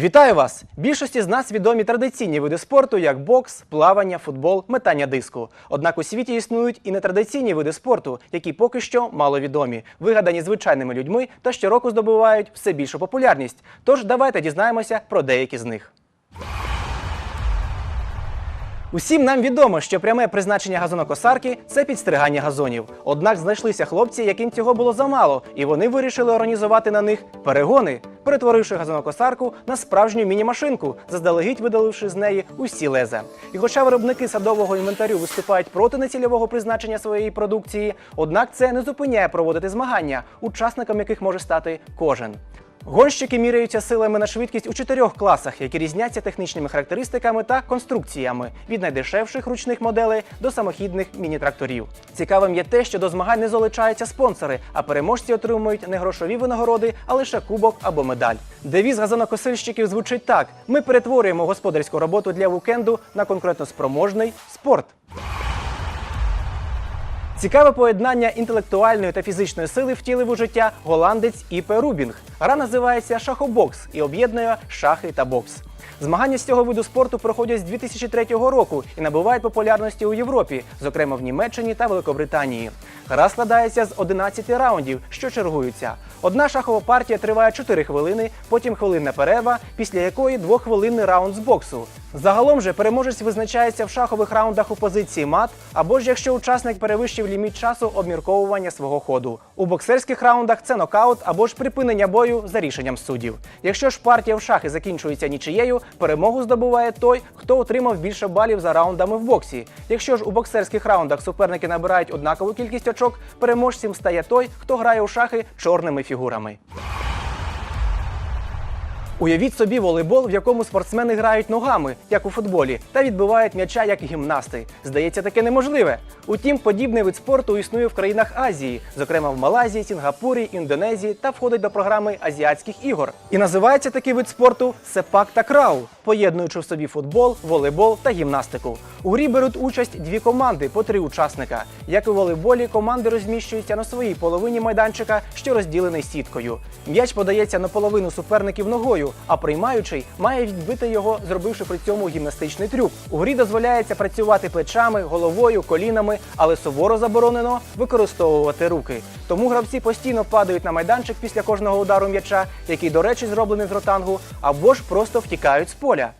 Вітаю вас! Більшості з нас відомі традиційні види спорту, як бокс, плавання, футбол, метання диску. Однак у світі існують і нетрадиційні види спорту, які поки що маловідомі, вигадані звичайними людьми та щороку здобувають все більшу популярність. Тож давайте дізнаємося про деякі з них. Усім нам відомо, що пряме призначення газонокосарки це підстригання газонів. Однак знайшлися хлопці, яким цього було замало, і вони вирішили організувати на них перегони, перетворивши газонокосарку на справжню міні-машинку, заздалегідь видаливши з неї усі леза. І хоча виробники садового інвентарю виступають проти нецільового призначення своєї продукції, однак це не зупиняє проводити змагання, учасником яких може стати кожен. Гонщики міряються силами на швидкість у чотирьох класах, які різняться технічними характеристиками та конструкціями від найдешевших ручних моделей до самохідних міні-тракторів. Цікавим є те, що до змагань не залучаються спонсори, а переможці отримують не грошові винагороди, а лише кубок або медаль. Девіз газонокосильщиків звучить так: ми перетворюємо господарську роботу для вікенду на конкурентоспроможний спорт. Цікаве поєднання інтелектуальної та фізичної сили втілив у життя голландець Іпе Рубінг. Гра називається шахобокс і об'єднує шахи та бокс. Змагання з цього виду спорту проходять з 2003 року і набувають популярності у Європі, зокрема в Німеччині та Великобританії. Гра складається з 11 раундів, що чергуються. Одна шахова партія триває 4 хвилини, потім хвилинна перерва, після якої двохвилинний раунд з боксу. Загалом же переможець визначається в шахових раундах у позиції мат, або ж якщо учасник перевищив ліміт часу обмірковування свого ходу. У боксерських раундах це нокаут або ж припинення бою за рішенням суддів. Якщо ж партія в шахи закінчується нічиєю, перемогу здобуває той, хто отримав більше балів за раундами в боксі. Якщо ж у боксерських раундах суперники набирають однакову кількість очок, переможцем стає той, хто грає у шахи чорними фігурами. Уявіть собі волейбол, в якому спортсмени грають ногами, як у футболі, та відбивають м'яча як гімнасти. Здається, таке неможливе. Утім, подібний вид спорту існує в країнах Азії, зокрема в Малайзії, Сінгапурі, Індонезії та входить до програми азіатських ігор. І називається такий вид спорту сепак та крау, поєднуючи в собі футбол, волейбол та гімнастику. У грі беруть участь дві команди по три учасника. Як у волейболі, команди розміщуються на своїй половині майданчика, що розділений сіткою. М'яч подається на половину суперників ногою, а приймаючий має відбити його, зробивши при цьому гімнастичний трюк. У грі дозволяється працювати плечами, головою, колінами, але суворо заборонено використовувати руки. Тому гравці постійно падають на майданчик після кожного удару м'яча, який, до речі, зроблений з ротангу, або ж просто втікають з поля.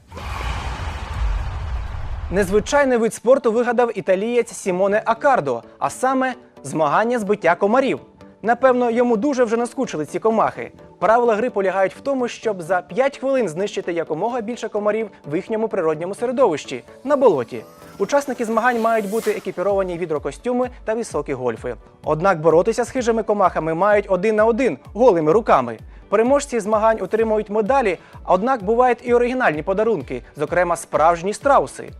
Незвичайний вид спорту вигадав італієць Сімоне Акардо, а саме змагання з биття комарів. Напевно, йому дуже вже наскучили ці комахи. Правила гри полягають в тому, щоб за 5 хвилин знищити якомога більше комарів в їхньому природньому середовищі на болоті. Учасники змагань мають бути екіпіровані відрокостюми та високі гольфи. Однак боротися з хижими комахами мають один на один голими руками. Переможці змагань отримують медалі, однак бувають і оригінальні подарунки, зокрема справжні страуси.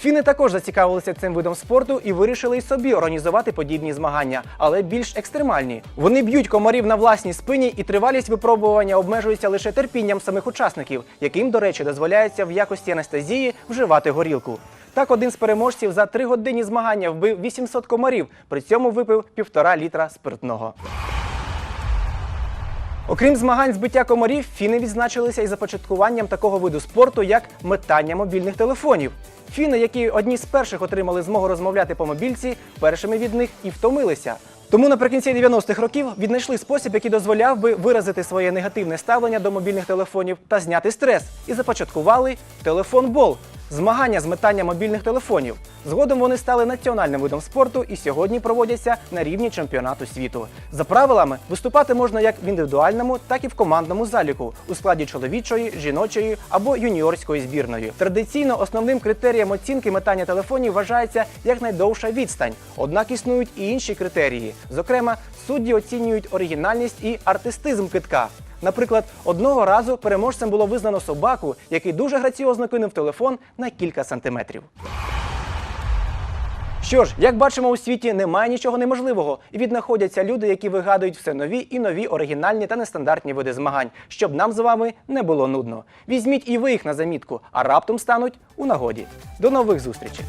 Фіни також зацікавилися цим видом спорту і вирішили й собі організувати подібні змагання, але більш екстремальні. Вони б'ють комарів на власній спині, і тривалість випробування обмежується лише терпінням самих учасників, яким, до речі, дозволяється в якості анестезії вживати горілку. Так, один з переможців за три годинні змагання вбив 800 комарів, при цьому випив півтора літра спиртного. Окрім змагань збиття комарів, фіни відзначилися і започаткуванням такого виду спорту, як метання мобільних телефонів. Фіни, які одні з перших отримали змогу розмовляти по мобільці, першими від них і втомилися. Тому наприкінці 90-х років віднайшли спосіб, який дозволяв би виразити своє негативне ставлення до мобільних телефонів та зняти стрес, і започаткували телефон-бол змагання з метання мобільних телефонів. Згодом вони стали національним видом спорту і сьогодні проводяться на рівні чемпіонату світу. За правилами виступати можна як в індивідуальному, так і в командному заліку у складі чоловічої, жіночої або юніорської збірної. Традиційно основним критерієм оцінки метання телефонів вважається якнайдовша відстань. Однак існують і інші критерії. Зокрема, судді оцінюють оригінальність і артистизм китка. Наприклад, одного разу переможцем було визнано собаку, який дуже граціозно кинув телефон на кілька сантиметрів. Що ж, як бачимо, у світі немає нічого неможливого, і віднаходяться люди, які вигадують все нові і нові оригінальні та нестандартні види змагань, щоб нам з вами не було нудно. Візьміть і ви їх на замітку, а раптом стануть у нагоді. До нових зустрічей!